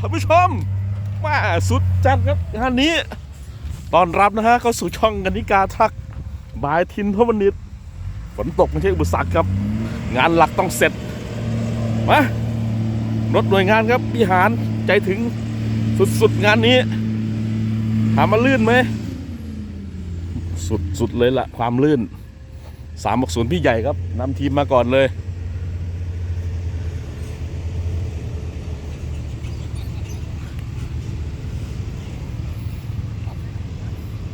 ท่านผู้ชมมาสุดจัดครับงานนี้ตอนรับนะฮะเข้าสู่ช่องกนิกาทักบายทินทวนิตฝนตกไม่ใช่อุปสรรคครับ งานหลักต้องเสร็จมารถหน่วยงานครับพิหารใจถึงสุดๆงานนี้ถามมาลื่นไหมสุดๆเลยละความลื่นสามบกศูนย์พี่ใหญ่ครับนำทีมมาก่อนเลย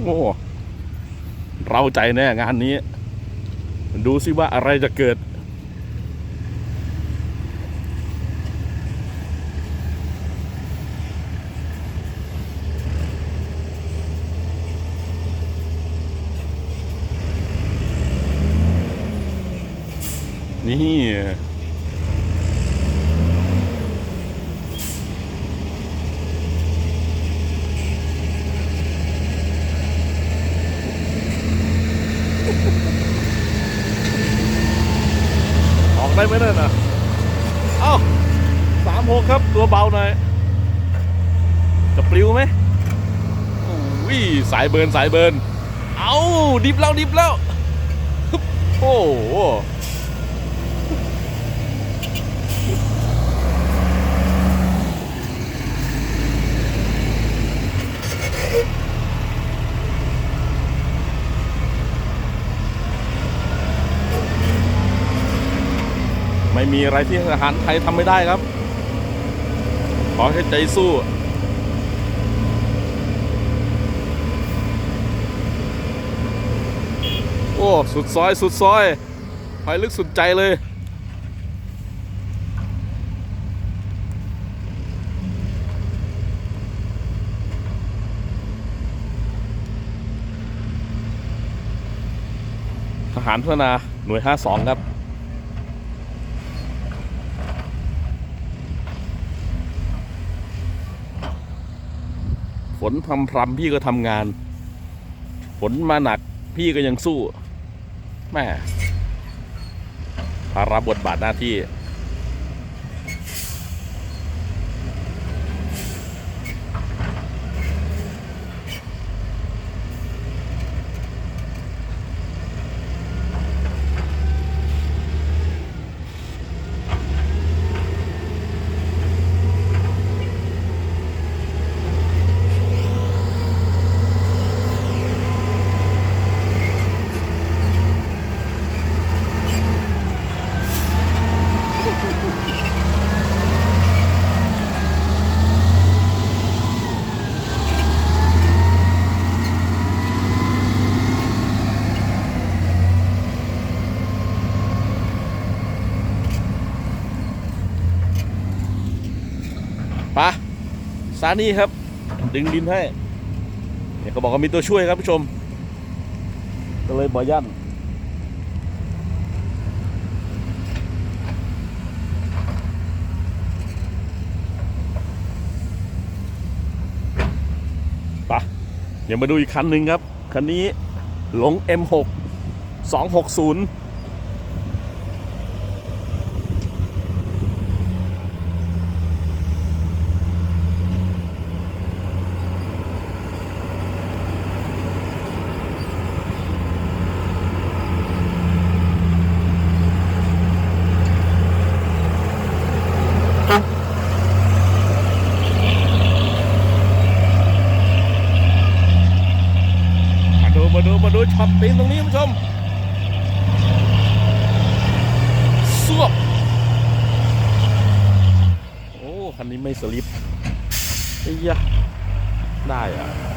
โอ้เราใจแน่งานนี้ ดูสิว่าอะไรจะเกิด นี่ ออกได้ไหมนั่นน่ะ เอ้าสามหกครับ ตัวเบาหน่อย จะปลิวไหมโอ้ยสายเบิร์นสายเบิร์นเอาดิบแล้วดิบแล้ว โอ้โหไม่มีอะไรที่ทหารไทยทำไม่ได้ครับ ขอแค่ใจสู้ โอ้ สุดซอย สุดซอยไปลึกสุดใจเลย ทหารพัฒนาหน่วย 52 ครับ นพรำพรำพี่ก็ทำงาน ฝนมาหนักพี่ก็ยังสู้แม่ภาระบทบาทหน้าที่ ปะซานี่ครับ ดึงดินให้เนี่ยเขาบอกว่ามีตัวช่วยครับผู้ชม ก็เลยบอยันปะเดี๋ยวมาดูอีกคันหนึ่งครับ คันนี้หลง M6 260 มาดูมาดูช็อตตีนตรงนี้คุณผู้ชมสวบโอ้คันนี้ไม่สลิปไอ้ยะได้อะ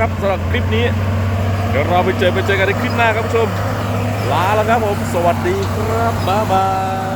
ครับสำหรับคลิปนี้ เดี๋ยวเราไปเจอไปเจอกันในคลิปหน้าครับผู้ชม ลาแล้วครับผม สวัสดีครับ บ๊ายบาย